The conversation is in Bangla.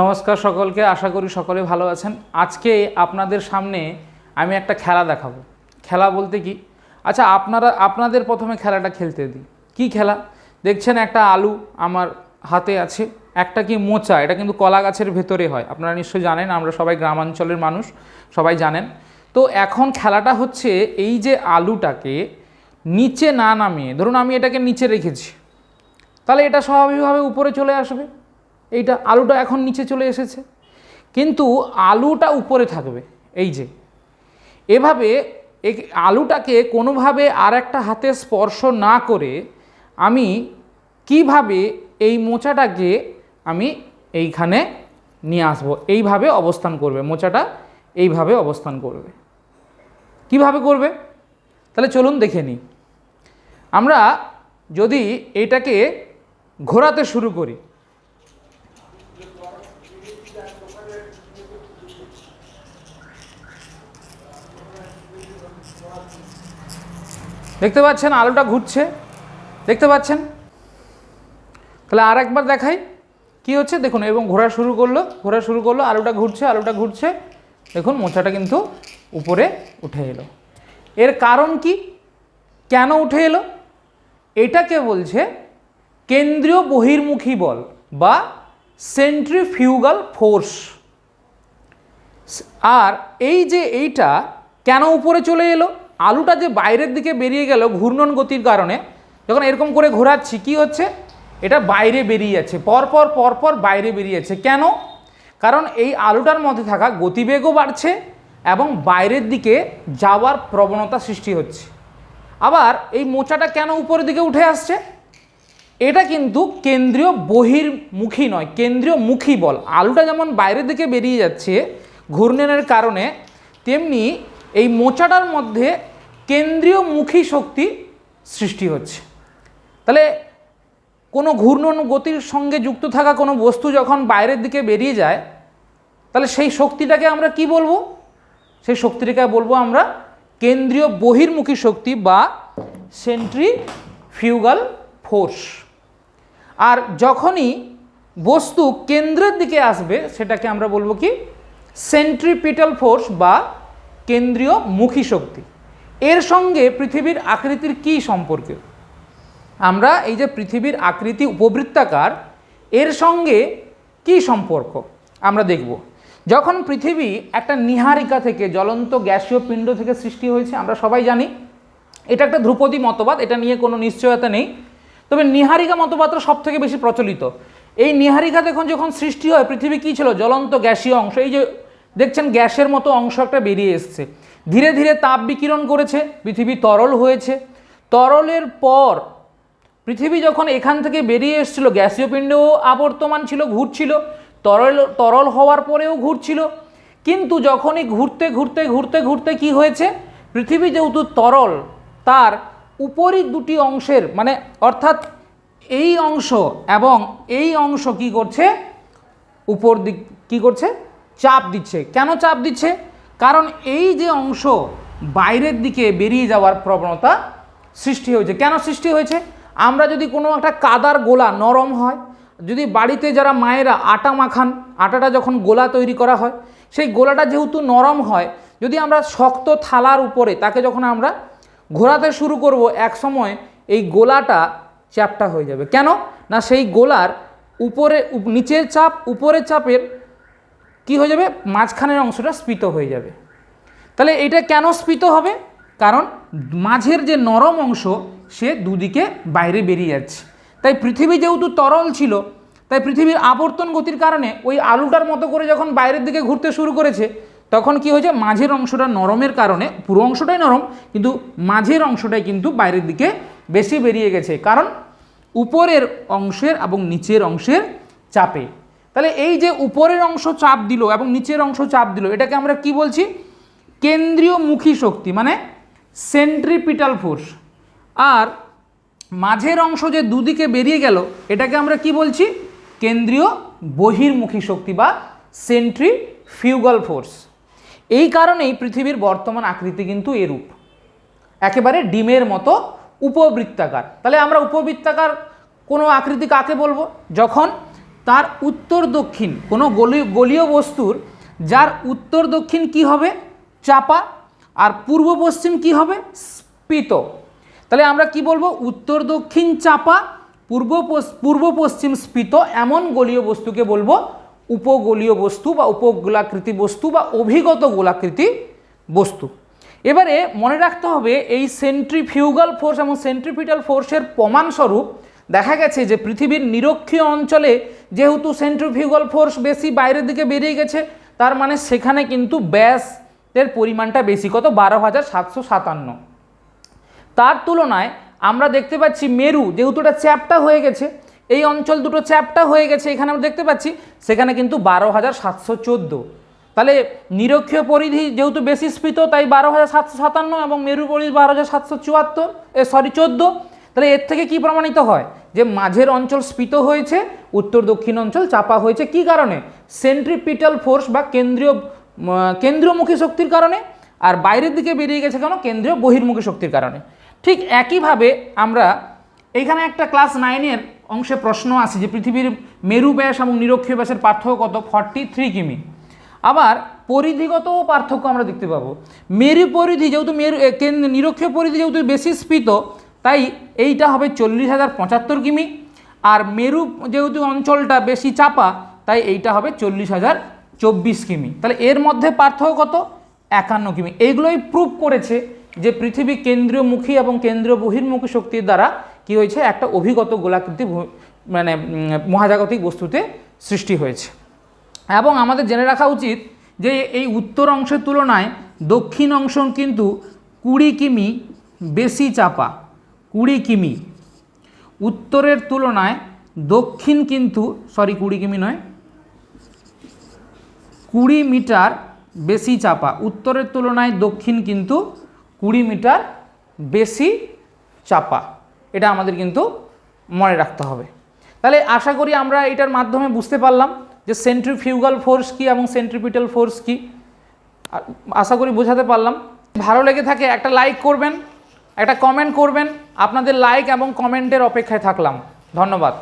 নমস্কার সকলকে, আশা করি সকলে ভালো আছেন। আজকে আপনাদের সামনে আমি একটা খেলা দেখাবো। খেলা বলতে কি? আচ্ছা আপনারা, আপনাদের প্রথমে খেলাটা খেলতে দিই। কি খেলা? দেখছেন একটা আলু আমার হাতে আছে, একটা কি মোচা, এটা কিন্তু কলা গাছের ভেতরে হয়। আপনারা নিশ্চয়ই জানেন, আমরা সবাই গ্রামাঞ্চলের মানুষ, সবাই জানেন। তো এখন খেলাটা হচ্ছে এই যে আলুটাকে নিচে না নামিয়ে, ধরুন আমি এটাকে নিচে রেখেছি, তাহলে এটা স্বাভাবিকভাবে উপরে চলে আসবে? এইটা আলুটা এখন নিচে চলে এসেছে। কিন্তু আলুটা উপরে থাকবে, এই যে। এভাবে আলুটাকে কোনোভাবে আর একটা হাতে স্পর্শ না করে আমি কীভাবে এই মোচাটাকে আমি এইখানে নিয়ে আসব? এইভাবে অবস্থান করবে, মোচাটা এইভাবে অবস্থান করবে। কীভাবে করবে? তাহলে চলুন দেখে নিই। আমরা যদি এটাকে ঘোরাতে শুরু করি দেখতে পাচ্ছেন আলুটা ঘুরছে। দেখতে পাচ্ছেন? তাহলে আর একবার দেখাই কি হচ্ছে। দেখুন, এবং ঘোরা শুরু করল, ঘোরা শুরু করল, আলুটা ঘুরছে আলুটা ঘুরছে। দেখুন, মোচাটা কিন্তু উপরে উঠে এলো। এর কারণ কি? কেন উঠে এলো? এটাকে বলছে কেন্দ্রীয় বহির্মুখী বল বা সেন্ট্রিফিউগাল ফোর্স। আর এই যে এইটা কেন উপরে চলে এলো? আলুটা যে বাইরের দিকে বেরিয়ে গেল ঘূর্ণন গতির কারণে, যখন এরকম করে ঘোরাচ্ছি, কি হচ্ছে? এটা বাইরে বেরিয়ে যাচ্ছে, পরপর পরপর বাইরে বেরিয়ে যাচ্ছে। কেন? কারণ এই আলুটার মধ্যে থাকা গতিবেগও বাড়ছে এবং বাইরের দিকে যাওয়ার প্রবণতা সৃষ্টি হচ্ছে। আবার এই মোচাটা কেন উপরের দিকে উঠে আসছে? এটা কিন্তু কেন্দ্রীয় বহির্মুখী নয়, কেন্দ্রীয় মুখী বল। আলুটা যেমন বাইরের দিকে বেরিয়ে যাচ্ছে ঘূর্ণনের কারণে, তেমনি এই মোচাটার মধ্যে কেন্দ্রীয় মুখী শক্তি সৃষ্টি হচ্ছে। তাহলে কোনো ঘূর্ণন গতির সঙ্গে যুক্ত থাকা কোনো বস্তু যখন বাইরের দিকে বেরিয়ে যায়, তাহলে সেই শক্তিটাকে আমরা কি বলব? সেই শক্তিটাকে বলব আমরা কেন্দ্রীয় বহির্মুখী শক্তি বা সেন্ট্রিফিউগাল ফোর্স। আর যখনই বস্তু কেন্দ্রের দিকে আসবে, সেটাকে আমরা বলব কি? সেন্ট্রিপিটাল ফোর্স বা কেন্দ্রীয় মুখী শক্তি। এর সঙ্গে পৃথিবীর আকৃতির কী সম্পর্কে? আমরা এই যে পৃথিবীর আকৃতি উপবৃত্তাকার, এর সঙ্গে কি সম্পর্ক? আমরা দেখব। যখন পৃথিবী একটা নিহারিকা থেকে জ্বলন্ত গ্যাসীয় পিণ্ড থেকে সৃষ্টি হয়েছে, আমরা সবাই জানি, এটা একটা ধ্রুপদী মতবাদ, এটা নিয়ে কোনো নিশ্চয়তা নেই। তবে নিহারিকা মতবাদটা সব থেকে বেশি প্রচলিত। এই নিহারিকা দেখুন যখন সৃষ্টি হয়, পৃথিবী কী ছিল? জ্বলন্ত গ্যাসীয় অংশ, এই যে দেখছেন গ্যাসের মতো অংশ একটা বেরিয়ে এসছে। ধীরে ধীরে তাপ বিকিরণ করেছে, পৃথিবী তরল হয়েছে। তরলের পর পৃথিবী যখন এখান থেকে বেরিয়ে এসেছিল, গ্যাসীয় পিণ্ডও আবর্তমান ছিল, ঘুরছিল, তরল তরল হওয়ার পরেও ঘুরছিল। কিন্তু যখনই ঘুরতে ঘুরতে ঘুরতে ঘুরতে কি হয়েছে? পৃথিবী যেহেতু তরল, তার উপরই দুটি অংশের মানে অর্থাৎ এই অংশ এবং এই অংশ কি করছে? উপর দিক, কী করছে? চাপ দিচ্ছে। কেন চাপ দিচ্ছে? কারণ এই যে অংশ বাইরের দিকে বেরিয়ে যাওয়ার প্রবণতা সৃষ্টি হয়েছে। কেন সৃষ্টি হয়েছে? আমরা যদি কোনো একটা কাদার গোলা নরম হয়, যদি বাড়িতে যারা মায়েরা আটা মাখান, আটাটা যখন গোলা তৈরি করা হয়, সেই গোলাটা যেহেতু নরম হয়, যদি আমরা শক্ত থালার উপরে তাকে যখন আমরা ঘোরাতে শুরু করব, এক সময় এই গোলাটা চ্যাপটা হয়ে যাবে। কেন? না, সেই গোলার উপরে, নিচের চাপ, উপরের চাপের কি হয়ে যাবে? মাঝখানের অংশটা স্ফীত হয়ে যাবে। তাহলে এটা কেন স্ফীত হবে? কারণ মাঝের যে নরম অংশ, সে দুদিকে বাইরে বেরিয়ে যাচ্ছে। তাই পৃথিবী যেহেতু তরল ছিল, তাই পৃথিবীর আবর্তন গতির কারণে ওই আলুটার মতো করে যখন বাইরের দিকে ঘুরতে শুরু করেছে, তখন কি হয়েছে? মাঝের অংশটা নরমের কারণে, পুরো অংশটাই নরম, কিন্তু মাঝের অংশটাই কিন্তু বাইরের দিকে বেশি বেরিয়ে গেছে। কারণ উপরের অংশের এবং নিচের অংশের চাপে। তাহলে এই যে উপরের অংশ চাপ দিল এবং নিচের অংশ চাপ দিল, এটাকে আমরা কি বলছি? কেন্দ্রীয় মুখী শক্তি মানে সেন্ট্রিপিটাল ফোর্স আর মাঝের অংশ যে দুদিকে বেরিয়ে গেল, এটাকে আমরা কি বলছি? কেন্দ্রীয় বহির্মুখী শক্তি বা সেন্ট্রিফিউগাল ফোর্স এই কারণেই পৃথিবীর বর্তমান আকৃতি কিন্তু এরূপ। একেবারে ডিমের মতো উপবৃত্তাকার। তাহলে আমরা উপবৃত্তাকার কোনো আকৃতি কাকে বলব? যখন তার উত্তর দক্ষিণ, কোনো গলীয় গলীয় বস্তুর, যার উত্তর দক্ষিণ কি হবে? চাপা। আর পূর্ব পশ্চিম কি হবে? স্পিত তাহলে আমরা কি বলব? উত্তর দক্ষিণ চাপা, পূর্ব পূর্ব পশ্চিম স্ফীত, এমন গলীয় বস্তুকে বলব। উপগোলীয় বস্তু বা উপগোলাকৃতি বস্তু বা অভিগত গোলাকৃতি বস্তু। এবারে মনে রাখতে হবে, এই সেন্ট্রিফিউগাল ফোর্স এবং সেন্ট্রিপিটাল ফোর্সের প্রমাণস্বরূপ দেখা গেছে যে পৃথিবীর নিরক্ষীয় অঞ্চলে যেহেতু সেন্ট্রিফিউগাল ফোর্স বেশি বাইরের দিকে বেরিয়ে গেছে, তার মানে সেখানে কিন্তু ব্যাসের পরিমাণটা বেশি। কত? বারো হাজার সাতশো সাতান্ন। তার তুলনায় আমরা দেখতে পাচ্ছি মেরু, যেহেতু এটা চ্যাপটা হয়ে গেছে, এই অঞ্চল দুটো চ্যাপটা হয়ে গেছে, এখানে আমরা দেখতে পাচ্ছি, সেখানে কিন্তু বারো হাজার সাতশো চোদ্দ। তাহলে নিরক্ষীয় পরিধি যেহেতু বেশি স্ফীত, তাই বারো হাজার সাতশো সাতান্ন এবং মেরু পরিধি বারো হাজার সাতশো চুয়াত্তর, এ সরি চোদ্দ। তাহলে এর থেকে কি প্রমাণিত হয়? যে মাঝের অঞ্চল স্ফীত হয়েছে, উত্তর দক্ষিণ অঞ্চল চাপা হয়েছে। কি কারণে? সেন্ট্রিপিটাল ফোর্স বা কেন্দ্রীয় কেন্দ্রীয়মুখী শক্তির কারণে। আর বাইরের দিকে বেরিয়ে গেছে কেন? কেন্দ্রীয় বহির্মুখী শক্তির কারণে। ঠিক একইভাবে আমরা এখানে একটা ক্লাস নাইনের অংশে প্রশ্ন আছে যে পৃথিবীর মেরু ব্যাস এবং নিরক্ষীয় ব্যাসের পার্থক্য কত? ফর্টি থ্রি কিমি। আবার পরিধিগত পার্থক্য আমরা দেখতে পাবো। মেরু পরিধি যেহেতু মেরু নিরক্ষীয় পরিধি যেহেতু বেশি স্ফীত তাই এইটা হবে চল্লিশ হাজার পঁচাত্তর কিমি। আর মেরু যেহেতু অঞ্চলটা বেশি চাপা, তাই এইটা হবে চল্লিশ হাজার চব্বিশ কিমি। তাহলে এর মধ্যে পার্থক্য কত? একান্ন কিমি। এইগুলোই প্রুভ করেছে যে পৃথিবী কেন্দ্রীয়মুখী এবং কেন্দ্রীয় বহির্মুখী শক্তির দ্বারা কি হয়েছে? একটা অভিগত গোলাকৃতি মানে মহাজাগতিক বস্তুতে সৃষ্টি হয়েছে। এবং আমাদের জেনে রাখা উচিত যে এই উত্তর অংশের তুলনায় দক্ষিণ অংশ কিন্তু কুড়ি কিমি বেশি চাপা। কুড়ি কিমি। উত্তরের তুলনায় দক্ষিণ কিন্তু সরি কুড়ি কিমি নয়, কুড়ি মিটার বেশি চাপা। উত্তরের তুলনায় দক্ষিণ কিন্তু কুড়ি মিটার বেশি চাপা। এটা আমাদের কিন্তু মনে রাখতে হবে। তাহলে আশা করি আমরা এটার মাধ্যমে বুঝতে পারলাম যে সেন্ট্রিফিউগাল ফোর্স কী এবং সেন্ট্রিপিটাল ফোর্স কী। আশা করি বোঝাতে পারলাম। ভালো লেগে থাকে একটা লাইক করবেন, একটা কমেন্ট করবেন আপনাদের লাইক এবং কমেন্টের অপেক্ষায় থাকলাম। ধন্যবাদ।